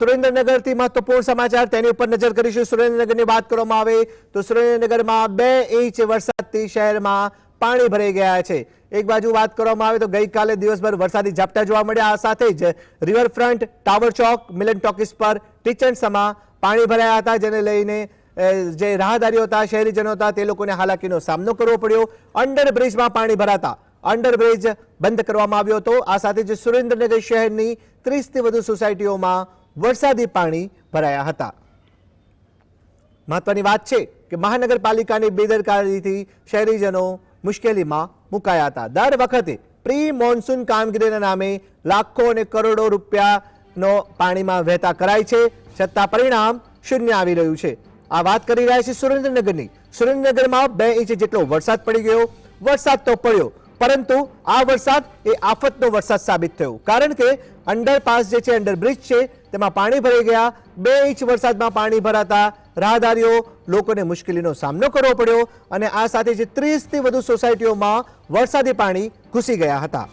સુરેન્દ્રનગરથી મહત્વપૂર્ણ સમાચાર તેની ઉપર નજર કરીશું. સુરેન્દ્રનગરની વાત કરવામાં આવે તો સુરેન્દ્રનગરમાં બે ઇંચ વરસાદથી શહેરમાં પાણી ભરાઈ ગયા છે. એક બાજુ વાત કરવામાં આવે તો ગઈકાલે દિવસભર વરસાદી ઝાપટા જોવા મળ્યા. આ સાથે જ riverfront, tower Chowk, Milan talkies પર ટીચન્સમાં પાણી ભરાયા હતા, જેને લઈને જે રાહદારીઓ હતા, શહેરીજનો હતા, તે લોકોને હાલાકીનો સામનો કરવો પડ્યો. અંડરબ્રિજમાં પાણી ભરાતા અંડરબ્રિજ બંધ કરવામાં આવ્યો હતો. આ સાથે જ સુરેન્દ્રનગર શહેરની ત્રીસથી વધુ સોસાયટીઓમાં વરસાદી પાણી ભરાયા હતા. મહત્વની વાત છે કે મહાનગરપાલિકાની બેદરકારીથી શહેરીજનો મુશ્કેલીમાં મુકાયા હતા. દર વખતે પ્રી મોન્સૂન કામગીરીના નામે લાખો અને કરોડો રૂપિયાનો પાણીમાં વહેતા કરાય છે. છતાં પરિણામ શૂન્ય આવી રહ્યું છે. આ વાત કરી રહ્યા છે સુરેન્દ્રનગરની. સુરેન્દ્રનગરમાં બે ઇંચ જેટલો વરસાદ પડી ગયો. વરસાદ તો પડ્યો, પરંતુ આ વરસાદ એ આફતનો વરસાદ સાબિત થયો. કારણ કે અંડરપાસ જે છે, અંડરબ્રિજ છે તેમાં પાણી ભરાઈ ગયા. બે ઇંચ વરસાદમાં પાણી ભરાતા રાહદારીઓ લોકોને મુશ્કેલીનો સામનો કરવો પડ્યો અને આ સાથે જ ત્રીસથી વધુ સોસાયટીઓમાં વરસાદી પાણી ઘૂસી ગયા હતા.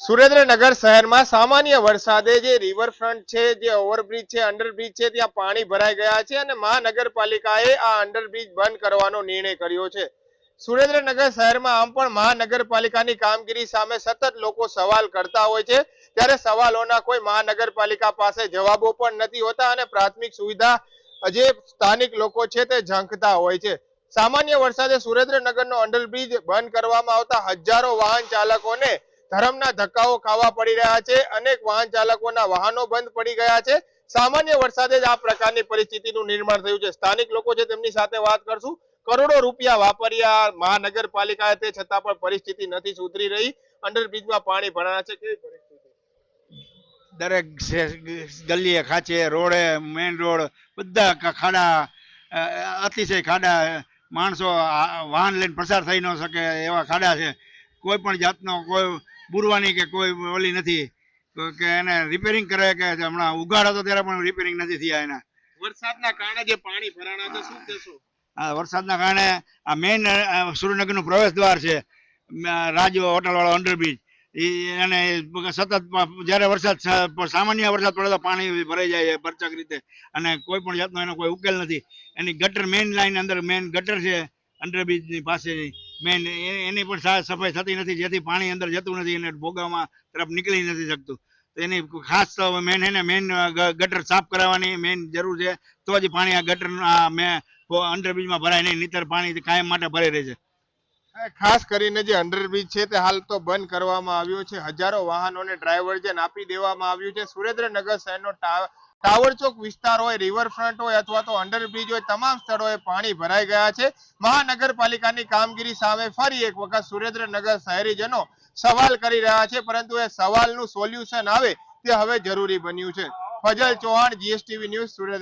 સુરેન્દ્રનગર શહેરમાં સામાન્ય વરસાદે જે રિવરફ્રન્ટ છે, જે ઓવરબ્રિજ છે અંડરબ્રિજ છે, ત્યાં પાણી ભરાઈ ગયા છે અને મહાનગરપાલિકાએ આ અંડરબ્રિજ બંધ કરવાનો નિર્ણય કર્યો છે. સુરેન્દ્રનગર શહેરમાં આમ પણ મહાનગરપાલિકાની કામગીરી સામે સતત લોકો સવાલ કરતા હોય છે. ત્યારે સવાલોના કોઈ મહાનગરપાલિકા પાસે જવાબો પણ નથી હોતા અને પ્રાથમિક સુવિધા જે સ્થાનિક લોકો છે તે ઝંખતા હોય છે. સામાન્ય વરસાદે સુરેન્દ્રનગરનો અંડરબ્રિજ બંધ કરવામાં આવતા હજારો વાહન ચાલકોને ધરમના ધક્કાઓ ખાવા પડી રહ્યા છે. અનેક વાહન ચાલકોના વાહનો બંધ પડી ગયા છે. સામાન્ય વરસાદે જ આ પ્રકારની પરિસ્થિતિનું નિર્માણ થયું છે. સ્થાનિક લોકો છે તેમની સાથે વાત કરશું. કરોડો રૂપિયા વાપર્યા. મહાનગરપાલિકાએ તે છતાં પણ પરિસ્થિતિ નથી સુધરી રહી. અંડરબ્રિજમાં પાણી ભરાણા છે. કેવી પરિસ્થિતિ? દરેક ગલીએ ખાંચે રોડે મેઇન રોડ બધા ખાડા અતિશય ખાડા. માણસો વાહન લઈને પસાર થઈ ન શકે એવા ખાડા છે. કોઈ પણ જાતનો કોઈ બુરવાની કે કોઈ ઓલી નથી. કે એને રિપેરિંગ કરે કે હમણાં ઉઘાડ હતો ત્યારે પણ રિપેરિંગ નથી થયા એના. વરસાદના કારણે જે પાણી ભરાણા તો શું કહેશો? વરસાદના કારણે આ મેઇન સુરેન્દ્રનગરનું પ્રવેશ દ્વાર છે રાજ હોટલવાળો અંડરબ્રિજ અને સતત જ્યારે વરસાદ સામાન્ય વરસાદ પડે તો પાણી ભરાઈ જાય છે રીતે. અને કોઈ પણ જાતનો એનો કોઈ ઉકેલ નથી. એની ગટર મેઇન લાઇન અંદર મેઇન ગટર છે અંડરબ્રિજની પાસેની. મેઇન એની પણ સાફ સફાઈ થતી નથી, જેથી પાણી અંદર જતું નથી અને ભોગામાં તરફ નીકળી નથી શકતું. એની ખાસ મેન એને મેન ગટર સાફ કરાવવાની મેન જરૂર છે. તો જ પાણી આ ગટર અંડરબ્રિજમાં ભરાય નહીં, નીતર પાણી કાયમ માટે ભરાઈ રહે ખાસ કરીને જે અંડરબ્રિજ છે તે હાલ તો બંધ કરવામાં આવ્યો છે. હજારો વાહનોને ડ્રાઈવર જે આપી દેવામાં આવ્યું છે. સુરેન્દ્રનગર શહેરનો ટાવર વિસ્તાર હોય રિવરફ્રન્ટ હોય અથવા તો અંડરબ્રિજ હોય, તમામ સ્થળોએ પાણી ભરાઈ ગયા છે. મહાનગરપાલિકાની કામગીરી સામે ફરી એક વખત સુરેન્દ્રનગર શહેરીજનો સવાલ કરી રહ્યા છે. પરંતુ એ સવાલનું સોલ્યુશન આવે તે હવે જરૂરી બન્યું છે. Fazal Chauhan GSTV news Surendra